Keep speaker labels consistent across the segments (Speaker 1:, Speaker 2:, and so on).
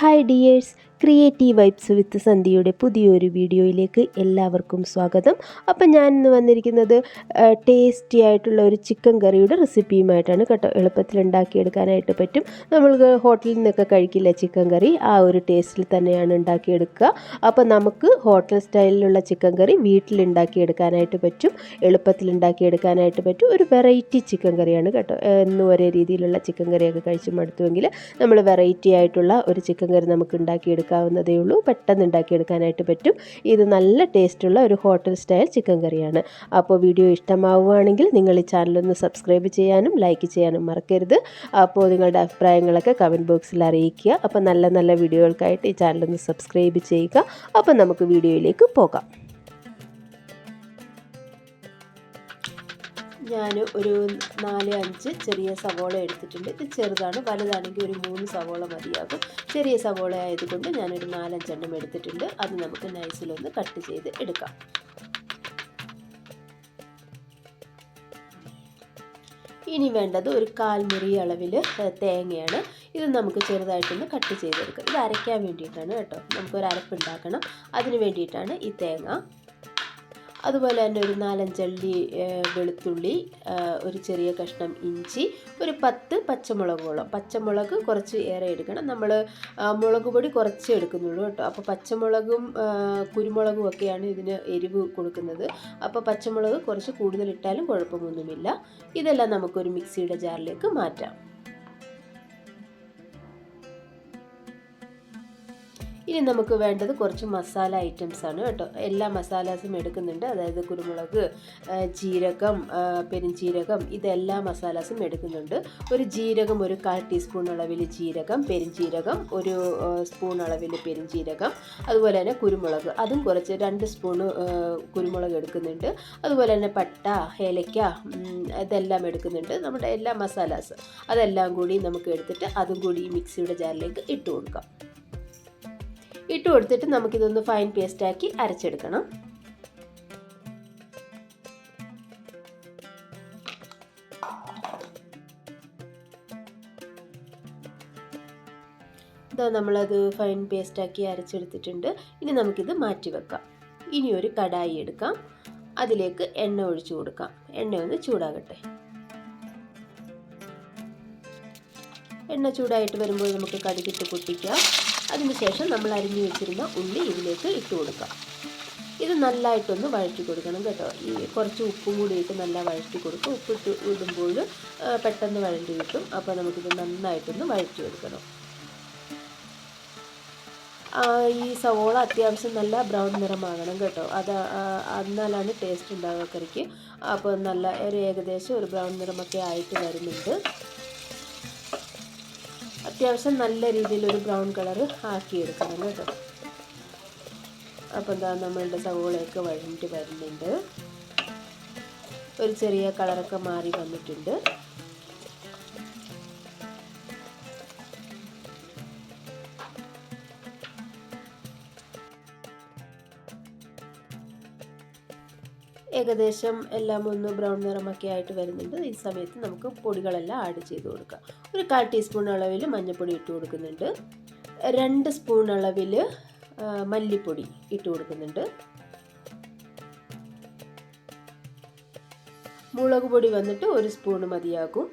Speaker 1: Hi dears, creative vibes with സന്ധ്യയുടെ പുതിയൊരു വീഡിയോയിലേക്ക് എല്ലാവർക്കും സ്വാഗതം. അപ്പം ഞാൻ ഇന്ന് വന്നിരിക്കുന്നത് ടേസ്റ്റി ആയിട്ടുള്ള ഒരു ചിക്കൻ കറിയുടെ റെസിപ്പിയുമായിട്ടാണ് കേട്ടോ എളുപ്പത്തിൽ ഉണ്ടാക്കിയെടുക്കാനായിട്ട് പറ്റും. നമ്മൾക്ക് ഹോട്ടലിൽ നിന്നൊക്കെ കഴിക്കില്ല ചിക്കൻ കറി? ആ ഒരു ടേസ്റ്റിൽ തന്നെയാണ് ഉണ്ടാക്കിയെടുക്കുക. അപ്പോൾ നമുക്ക് ഹോട്ടൽ സ്റ്റൈലിലുള്ള ചിക്കൻ കറി വീട്ടിൽ ഉണ്ടാക്കിയെടുക്കാനായിട്ട് പറ്റും. എളുപ്പത്തിൽ ഉണ്ടാക്കിയെടുക്കാനായിട്ട് പറ്റും. ഒരു വെറൈറ്റി ചിക്കൻ കറിയാണ് കേട്ടോ. എന്നും ഒരേ രീതിയിലുള്ള ചിക്കൻ കറിയൊക്കെ കഴിച്ച് മടുത്തുവെങ്കിൽ നമ്മൾ വെറൈറ്റി ആയിട്ടുള്ള ഒരു ചിക്കൻ കറി നമുക്ക് ഉണ്ടാക്കിയെടുക്കാവുന്നതേ ഉള്ളൂ. പെട്ടെന്ന് ഉണ്ടാക്കിയെടുക്കാനായിട്ട് പറ്റും. ഇത് നല്ല ടേസ്റ്റുള്ള ഒരു ഹോട്ടൽ സ്റ്റൈൽ ചിക്കൻ കറിയാണ്. അപ്പോൾ വീഡിയോ ഇഷ്ടമാവുകയാണെങ്കിൽ നിങ്ങൾ ഈ ചാനലൊന്ന് സബ്സ്ക്രൈബ് ചെയ്യാനും ലൈക്ക് ചെയ്യാനും മറക്കരുത്. അപ്പോൾ നിങ്ങളുടെ അഭിപ്രായങ്ങളൊക്കെ കമന്റ് ബോക്സിൽ അറിയിക്കുക. അപ്പോൾ നല്ല നല്ല വീഡിയോകൾക്കായിട്ട് ഈ ചാനലൊന്ന് സബ്സ്ക്രൈബ് ചെയ്യുക. അപ്പോൾ നമുക്ക് വീഡിയോയിലേക്ക് പോകാം. ഞാൻ ഒരു നാല് അഞ്ച് ചെറിയ സവോള എടുത്തിട്ടുണ്ട്. ഇത് ചെറുതാണ് വലുതാണെങ്കിൽ ഒരു മൂന്ന് സവോള മതിയാകും. ചെറിയ സവോള ആയതുകൊണ്ട് ഞാനൊരു നാലഞ്ചെണ്ണം എടുത്തിട്ടുണ്ട്. അത് നമുക്ക് നൈസിലൊന്ന് കട്ട് ചെയ്ത് എടുക്കാം. ഇനി വേണ്ടത് ഒരു കാൽമുറി അളവിൽ തേങ്ങയാണ്. ഇത് നമുക്ക് ചെറുതായിട്ടൊന്ന് കട്ട് ചെയ്തെടുക്കാം. ഇത് അരയ്ക്കാൻ വേണ്ടിയിട്ടാണ് കേട്ടോ. നമുക്കൊരു അരപ്പുണ്ടാക്കണം അതിന് വേണ്ടിയിട്ടാണ് ഈ തേങ്ങ. അതുപോലെ തന്നെ ഒരു നാലഞ്ചള്ളി വെളുത്തുള്ളി ഒരു ചെറിയ കഷ്ണം ഇഞ്ചി ഒരു പത്ത് പച്ചമുളകോളം. പച്ചമുളക് കുറച്ച് ഏറെ എടുക്കണം. നമ്മൾ മുളക് പൊടി കുറച്ച് എടുക്കുന്നുള്ളൂ കേട്ടോ. അപ്പോൾ പച്ചമുളകും കുരുമുളകും ഒക്കെയാണ് ഇതിന് എരിവ് കൊടുക്കുന്നത്. അപ്പോൾ പച്ചമുളക് കുറച്ച് കൂടുതൽ ഇട്ടാലും കുഴപ്പമൊന്നുമില്ല. ഇതെല്ലാം നമുക്കൊരു മിക്സിയുടെ ജാറിലേക്ക് മാറ്റാം. ഇനി നമുക്ക് വേണ്ടത് കുറച്ച് മസാല ഐറ്റംസ് ആണ് കേട്ടോ. എല്ലാ മസാലാസും എടുക്കുന്നുണ്ട്. അതായത് കുരുമുളക് ജീരകം പെരിഞ്ജീരകം ഇതെല്ലാ മസാലാസും എടുക്കുന്നുണ്ട്. ഒരു ജീരകം ഒരു കാൽ ടീസ്പൂൺ അളവിൽ ജീരകം പെരിഞ്ജീരകം ഒരു സ്പൂൺ അളവിൽ പെരിഞ്ജീരകം അതുപോലെ തന്നെ കുരുമുളക്. അതും കുറച്ച് രണ്ട് സ്പൂണ് കുരുമുളക് എടുക്കുന്നുണ്ട്. അതുപോലെ തന്നെ പട്ട ഏലയ്ക്ക ഇതെല്ലാം എടുക്കുന്നുണ്ട് നമ്മുടെ എല്ലാ മസാലാസ്. അതെല്ലാം കൂടി നമുക്ക് എടുത്തിട്ട് അതും കൂടി മിക്സിയുടെ ജാറിലേക്ക് ഇട്ട് കൊടുക്കാം. ഇട്ട് കൊടുത്തിട്ട് നമുക്കിതൊന്ന് ഫൈൻ പേസ്റ്റാക്കി അരച്ചെടുക്കണം. ഇതാ നമ്മളത് ഫൈൻ പേസ്റ്റാക്കി അരച്ചെടുത്തിട്ടുണ്ട്. ഇനി നമുക്കിത് മാറ്റി വെക്കാം. ഇനി ഒരു കടായി എടുക്കാം. അതിലേക്ക് എണ്ണ ഒഴിച്ചു കൊടുക്കാം. എണ്ണ ഒന്ന് ചൂടാകട്ടെ. എണ്ണ ചൂടായിട്ട് വരുമ്പോൾ നമുക്ക് കടുകിട്ട് പൊട്ടിക്കാം. അതിനുശേഷം നമ്മൾ അരിഞ്ഞു വെച്ചിരുന്ന ഉള്ളി ഇതിലേക്ക് ഇട്ട് കൊടുക്കാം. ഇത് നല്ലതായിട്ടൊന്ന് വഴറ്റി കൊടുക്കണം കേട്ടോ. ഈ കുറച്ച് ഉപ്പും കൂടി ഇട്ട് നല്ല വഴറ്റി കൊടുക്കും. ഉപ്പിട്ട് ഇടുമ്പോൾ പെട്ടെന്ന് വഴറ്റി കിട്ടും. അപ്പോൾ നമുക്കിത് നന്നായിട്ടൊന്ന് വഴറ്റി കൊടുക്കണം. ഈ സവോള അത്യാവശ്യം നല്ല ബ്രൗൺ നിറമാകണം കേട്ടോ. അത് എന്നാലാണ് ടേസ്റ്റ് ഉണ്ടാവുക കറിക്ക് അപ്പോൾ നല്ല ഒരു ഏകദേശം ഒരു ബ്രൗൺ നിറമൊക്കെ ആയിട്ട് വരുന്നുണ്ട്. അത്യാവശ്യം നല്ല രീതിയിൽ ഒരു ബ്രൗൺ കളർ ആക്കിയെടുക്കണം കേട്ടോ. അപ്പോൾ എന്താ നമ്മളുടെ സവോളയൊക്കെ വഴിഞ്ഞിട്ട് വരുന്നുണ്ട്. ഒരു ചെറിയ കളറൊക്കെ മാറി വന്നിട്ടുണ്ട്. ഏകദേശം എല്ലാം ഒന്ന് ബ്രൗൺ നിറമൊക്കെ ആയിട്ട് വരുന്നുണ്ട്. ഈ സമയത്ത് നമുക്ക് പൊടികളെല്ലാം ആഡ് ചെയ്ത് കൊടുക്കാം. ഒരു കാൽ ടീസ്പൂൺ അളവിൽ മഞ്ഞൾപ്പൊടി ഇട്ട് കൊടുക്കുന്നുണ്ട്. രണ്ട് സ്പൂൺ അളവിൽ മല്ലിപ്പൊടി ഇട്ട് കൊടുക്കുന്നുണ്ട്. മുളക് പൊടി വന്നിട്ട് ഒരു സ്പൂൺ മതിയാകും.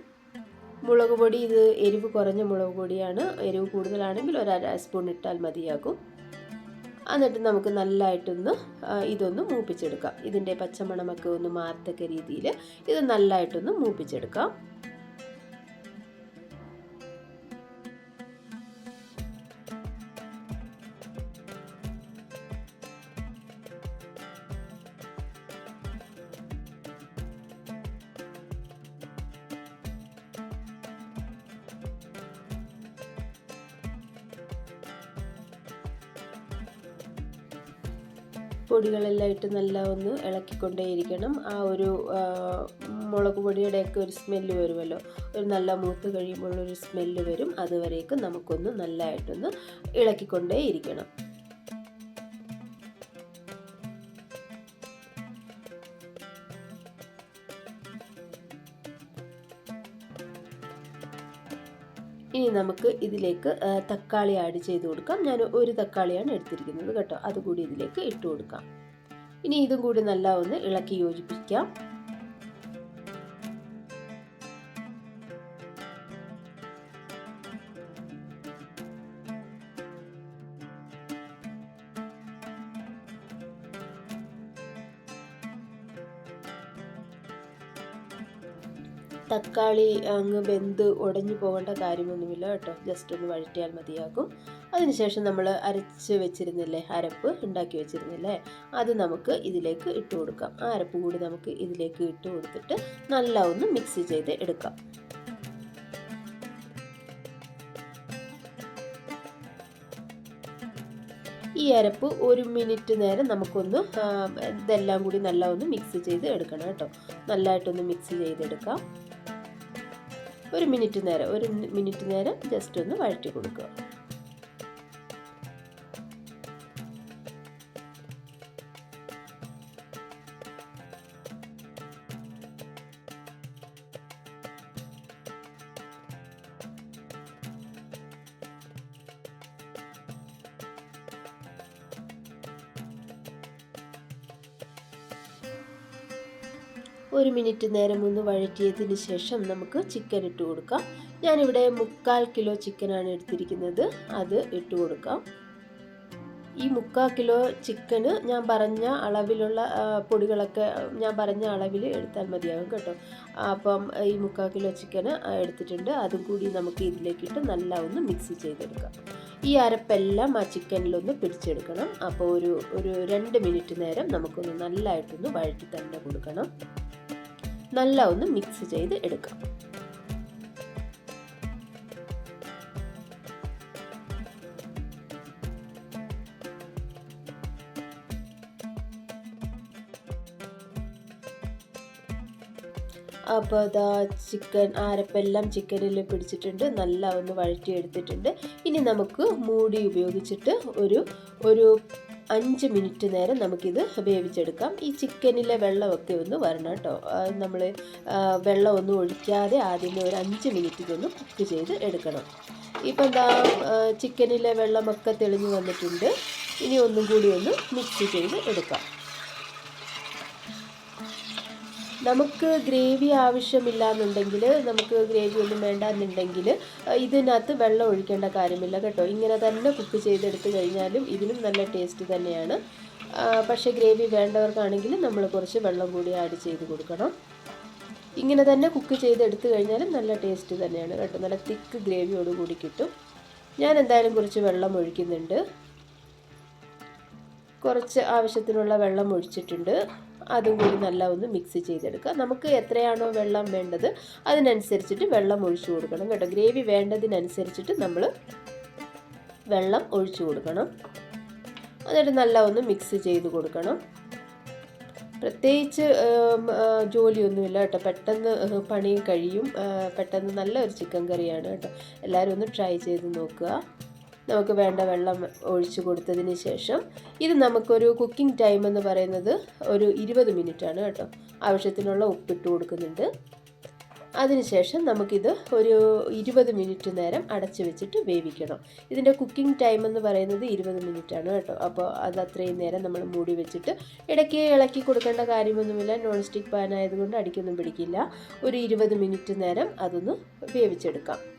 Speaker 1: മുളക് പൊടി ഇത് എരിവ് കുറഞ്ഞ മുളക് പൊടിയാണ്. എരിവ് കൂടുതലാണെങ്കിൽ ഒരു അര സ്പൂൺ ഇട്ടാൽ മതിയാകും. എന്നിട്ട് നമുക്ക് നല്ലതായിട്ടൊന്ന് ഇതൊന്ന് മൂപ്പിച്ചെടുക്കാം. ഇതിന്റെ പച്ചമണമൊക്കെ ഒന്ന് മാറത്തക്ക രീതിയിൽ ഇത് നല്ലതായിട്ടൊന്ന് മൂപ്പിച്ചെടുക്കാം. പൊടികളെല്ലാം ഇട്ട് നല്ല ഒന്ന് ഇളക്കിക്കൊണ്ടേയിരിക്കണം. ആ ഒരു മുളക് പൊടിയുടെയൊക്കെ ഒരു സ്മെല്ല് വരുമല്ലോ. ഒരു നല്ല മൂത്ത് കഴിയുമ്പോൾ ഒരു സ്മെല്ല് വരും. അതുവരേക്കും നമുക്കൊന്ന് നല്ലതായിട്ടൊന്ന് ഇളക്കിക്കൊണ്ടേയിരിക്കണം. ഇനി നമുക്ക് ഇതിലേക്ക് തക്കാളി ആഡ് ചെയ്ത് കൊടുക്കാം. ഞാൻ ഒരു തക്കാളിയാണ് എടുത്തിരിക്കുന്നത് കേട്ടോ. അതുകൂടി ഇതിലേക്ക് ഇട്ട് കൊടുക്കാം. ഇനി ഇതും കൂടി നല്ല ഒന്ന് ഇളക്കി യോജിപ്പിക്കാം. തക്കാളി അങ്ങ് വെന്ത് ഉടഞ്ഞു പോകേണ്ട കാര്യമൊന്നുമില്ല കേട്ടോ. ജസ്റ്റ് ഒന്ന് വഴറ്റിയാൽ മതിയാകും. അതിനുശേഷം നമ്മൾ അരച്ച് വെച്ചിരുന്നില്ലേ അരപ്പ് ഉണ്ടാക്കി വെച്ചിരുന്നില്ലേ അത് നമുക്ക് ഇതിലേക്ക് ഇട്ട് കൊടുക്കാം. ആ അരപ്പ് കൂടി നമുക്ക് ഇതിലേക്ക് ഇട്ട് കൊടുത്തിട്ട് നല്ല ഒന്ന് മിക്സ് ചെയ്ത് എടുക്കാം. ഈ അരപ്പ് ഒരു മിനിറ്റ് നേരം നമുക്കൊന്ന് ഇതെല്ലാം കൂടി നല്ല ഒന്ന് മിക്സ് ചെയ്ത് എടുക്കണം കേട്ടോ. നല്ലതായിട്ടൊന്ന് മിക്സ് ചെയ്തെടുക്കാം. ഒരു മിനിറ്റ് നേരം ഒരു മിനിറ്റ് നേരം ജസ്റ്റ് ഒന്ന് വഴറ്റി കൊടുക്കുക. ഒരു മിനിറ്റ് നേരം ഒന്ന് വഴറ്റിയതിന് ശേഷം നമുക്ക് ചിക്കൻ ഇട്ട് കൊടുക്കാം. ഞാനിവിടെ മുക്കാൽ കിലോ ചിക്കനാണ് എടുത്തിരിക്കുന്നത്. അത് ഇട്ട് കൊടുക്കാം. ഈ മുക്കാൽ കിലോ ചിക്കന് ഞാൻ പറഞ്ഞ അളവിലുള്ള പൊടികളൊക്കെ ഞാൻ പറഞ്ഞ അളവിൽ എടുത്താൽ മതിയാകും കേട്ടോ. അപ്പം ഈ മുക്കാൽ കിലോ ചിക്കന് എടുത്തിട്ടുണ്ട്. അതും കൂടി നമുക്ക് ഇതിലേക്കിട്ട് നല്ല ഒന്ന് മിക്സ് ചെയ്തെടുക്കാം. ഈ അരപ്പെല്ലാം ആ ചിക്കനിലൊന്ന് പിടിച്ചെടുക്കണം. അപ്പോൾ ഒരു ഒരു രണ്ട് മിനിറ്റ് നേരം നമുക്കൊന്ന് നല്ലതായിട്ടൊന്ന് വഴറ്റി തന്നെ കൊടുക്കണം. നല്ല ഒന്ന് മിക്സ് ചെയ്ത് എടുക്കാം. അപ്പോൾ അതാ ചിക്കൻ ആരപ്പെല്ലാം ചിക്കനിൽ പിടിച്ചിട്ടുണ്ട് നല്ല ഒന്ന് വഴറ്റിയെടുത്തിട്ടുണ്ട്. ഇനി നമുക്ക് മൂടി ഉപയോഗിച്ചിട്ട് ഒരു ഒരു അഞ്ച് മിനിറ്റ് നേരം നമുക്കിത് വേവിച്ചെടുക്കാം. ഈ ചിക്കനിലെ വെള്ളമൊക്കെ ഒന്ന് വരണം കേട്ടോ. നമ്മൾ വെള്ളമൊന്നും ഒഴിക്കാതെ ആദ്യമേ ഒരു അഞ്ച് മിനിറ്റ് ഇതൊന്ന് കുക്ക് ചെയ്ത് എടുക്കണം. ഇപ്പം എന്താ ചിക്കനിലെ വെള്ളമൊക്കെ തെളിഞ്ഞു വന്നിട്ടുണ്ട്. ഇനി ഒന്നും കൂടി ഒന്ന് മിക്സ് ചെയ്ത് എടുക്കാം. നമുക്ക് ഗ്രേവി ആവശ്യമില്ല എന്നുണ്ടെങ്കിൽ നമുക്ക് ഗ്രേവി ഒന്നും വേണ്ട എന്നുണ്ടെങ്കിൽ ഇതിനകത്ത് വെള്ളം ഒഴിക്കേണ്ട കാര്യമില്ല കേട്ടോ. ഇങ്ങനെ തന്നെ കുക്ക് ചെയ്തെടുത്ത് കഴിഞ്ഞാലും ഇതിനും നല്ല ടേസ്റ്റ് തന്നെയാണ്. പക്ഷേ ഗ്രേവി വേണ്ടവർക്കാണെങ്കിൽ നമ്മൾ കുറച്ച് വെള്ളം കൂടി ആഡ് ചെയ്ത് കൊടുക്കണം. ഇങ്ങനെ തന്നെ കുക്ക് ചെയ്തെടുത്ത് കഴിഞ്ഞാലും നല്ല ടേസ്റ്റ് തന്നെയാണ് കേട്ടോ. നല്ല തിക്ക് ഗ്രേവിയോട് കൂടി കിട്ടും. ഞാൻ എന്തായാലും കുറച്ച് വെള്ളം ഒഴിക്കുന്നുണ്ട്. കുറച്ച് ആവശ്യത്തിനുള്ള വെള്ളം ഒഴിച്ചിട്ടുണ്ട്. അതും കൂടി നല്ല ഒന്ന് മിക്സ് ചെയ്തെടുക്കുക. നമുക്ക് എത്രയാണോ വെള്ളം വേണ്ടത് അതിനനുസരിച്ചിട്ട് വെള്ളം ഒഴിച്ചു കൊടുക്കണം കേട്ടോ. ഗ്രേവി വേണ്ടതിനനുസരിച്ചിട്ട് നമ്മൾ വെള്ളം ഒഴിച്ചു കൊടുക്കണം. എന്നിട്ട് നല്ല ഒന്ന് മിക്സ് ചെയ്ത് കൊടുക്കണം. പ്രത്യേകിച്ച് ജോലിയൊന്നുമില്ല കേട്ടോ. പെട്ടെന്ന് പണി കഴിയും. പെട്ടെന്ന് നല്ല ഒരു ചിക്കൻ കറിയാണ് കേട്ടോ. എല്ലാവരും ഒന്ന് ട്രൈ ചെയ്ത് നോക്കുക. നമുക്ക് വേണ്ട വെള്ളം ഒഴിച്ചു കൊടുത്തതിന് ശേഷം ഇത് നമുക്കൊരു കുക്കിംഗ് ടൈം എന്ന് പറയുന്നത് ഒരു ഇരുപത് ആണ് കേട്ടോ. ആവശ്യത്തിനുള്ള ഉപ്പിട്ട് കൊടുക്കുന്നുണ്ട്. അതിനുശേഷം നമുക്കിത് ഒരു ഇരുപത് മിനിറ്റ് നേരം അടച്ചു വെച്ചിട്ട് വേവിക്കണം. ഇതിന്റെ കുക്കിംഗ് ടൈം എന്ന് പറയുന്നത് ഇരുപത് ആണ് കേട്ടോ. അപ്പോൾ അത് അത്രയും നേരം നമ്മൾ മൂടി വെച്ചിട്ട് ഇടയ്ക്ക് ഇളക്കി കൊടുക്കേണ്ട കാര്യമൊന്നുമില്ല. നോൺ സ്റ്റിക്ക് പാൻ ആയതുകൊണ്ട് അടിക്കൊന്നും പിടിക്കില്ല. ഒരു ഇരുപത് മിനിറ്റ് നേരം അതൊന്ന് വേവിച്ചെടുക്കാം.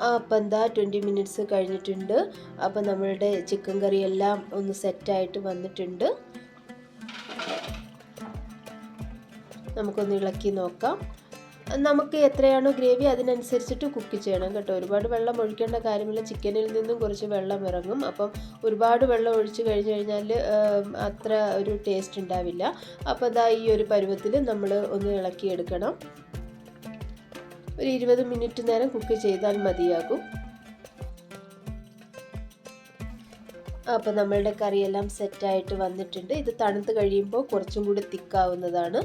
Speaker 1: അപ്പം എന്താ ട്വന്റി മിനിറ്റ്സ് കഴിഞ്ഞിട്ടുണ്ട്. അപ്പം നമ്മളുടെ ചിക്കൻ കറി എല്ലാം ഒന്ന് സെറ്റായിട്ട് വന്നിട്ടുണ്ട്. നമുക്കൊന്ന് ഇളക്കി നോക്കാം. നമുക്ക് എത്രയാണോ ഗ്രേവി അതിനനുസരിച്ചിട്ട് കുക്ക് ചെയ്യണം കേട്ടോ. ഒരുപാട് വെള്ളം ഒഴിക്കേണ്ട കാര്യമില്ല. ചിക്കനിൽ നിന്നും കുറച്ച് വെള്ളം ഇറങ്ങും. അപ്പം ഒരുപാട് വെള്ളം ഒഴിച്ച് കഴിഞ്ഞ് കഴിഞ്ഞാൽ അത്ര ഒരു ടേസ്റ്റ് ഉണ്ടാവില്ല. അപ്പോൾ അതാ ഈ ഒരു പരുവത്തിൽ നമ്മൾ ഒന്ന് ഇളക്കിയെടുക്കണം. ഒരു ഇരുപത് മിനിറ്റ് നേരം കുക്ക് ചെയ്താൽ മതിയാകും. അപ്പോൾ നമ്മളുടെ കറിയെല്ലാം സെറ്റായിട്ട് വന്നിട്ടുണ്ട്. ഇത് തണുത്ത് കഴിയുമ്പോൾ കുറച്ചും കൂടി തിക്കാവുന്നതാണ്.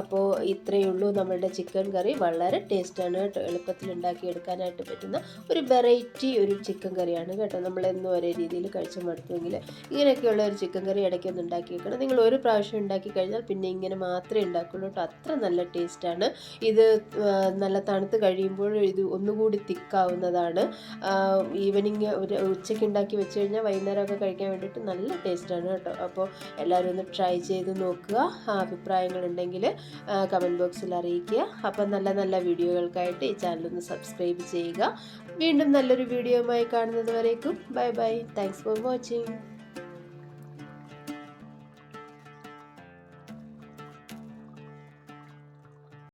Speaker 1: അപ്പോൾ ഇത്രയേ ഉള്ളൂ നമ്മളുടെ ചിക്കൻ കറി. വളരെ ടേസ്റ്റാണ് കേട്ടോ. എളുപ്പത്തിൽ ഉണ്ടാക്കിയെടുക്കാനായിട്ട് പറ്റുന്ന ഒരു വെറൈറ്റി ഒരു ചിക്കൻ കറിയാണ് കേട്ടോ. നമ്മൾ നമ്മളെന്നും ഒരേ രീതിയിൽ കഴിച്ചു മടുത്തുമെങ്കിൽ ഇങ്ങനെയൊക്കെയുള്ള ഒരു ചിക്കൻ കറി ഇടയ്ക്കൊന്ന് ഉണ്ടാക്കി വെക്കണം നിങ്ങൾ ഒരു പ്രാവശ്യം ഉണ്ടാക്കി കഴിഞ്ഞാൽ പിന്നെ ഇങ്ങനെ മാത്രമേ ഉണ്ടാക്കുള്ളൂ കേട്ടോ. അത്ര നല്ല ടേസ്റ്റാണ്. ഇത് നല്ല തണുത്ത് കഴിയുമ്പോൾ ഇത് ഒന്നുകൂടി തിക്കാവുന്നതാണ്. ഈവനിങ് ഒരു ഉച്ചയ്ക്ക് ഉണ്ടാക്കി വെച്ച് കഴിഞ്ഞാൽ വൈകുന്നേരമൊക്കെ കഴിക്കാൻ വേണ്ടിയിട്ട് നല്ല ടേസ്റ്റാണ് കേട്ടോ. അപ്പോൾ എല്ലാവരും ഒന്ന് ട്രൈ ചെയ്ത് നോക്കുക. അഭിപ്രായങ്ങളുണ്ടെങ്കിൽ കമന്റ് ബോക്സിൽ അറിയിക്കുക. അപ്പം നല്ല നല്ല വീഡിയോകൾക്കായിട്ട് ഈ ചാനലൊന്ന് സബ്സ്ക്രൈബ് ചെയ്യുക. വീണ്ടും നല്ലൊരു വീഡിയോയുമായി കാണുന്നത് വരേക്കും. Bye bye thanks for watching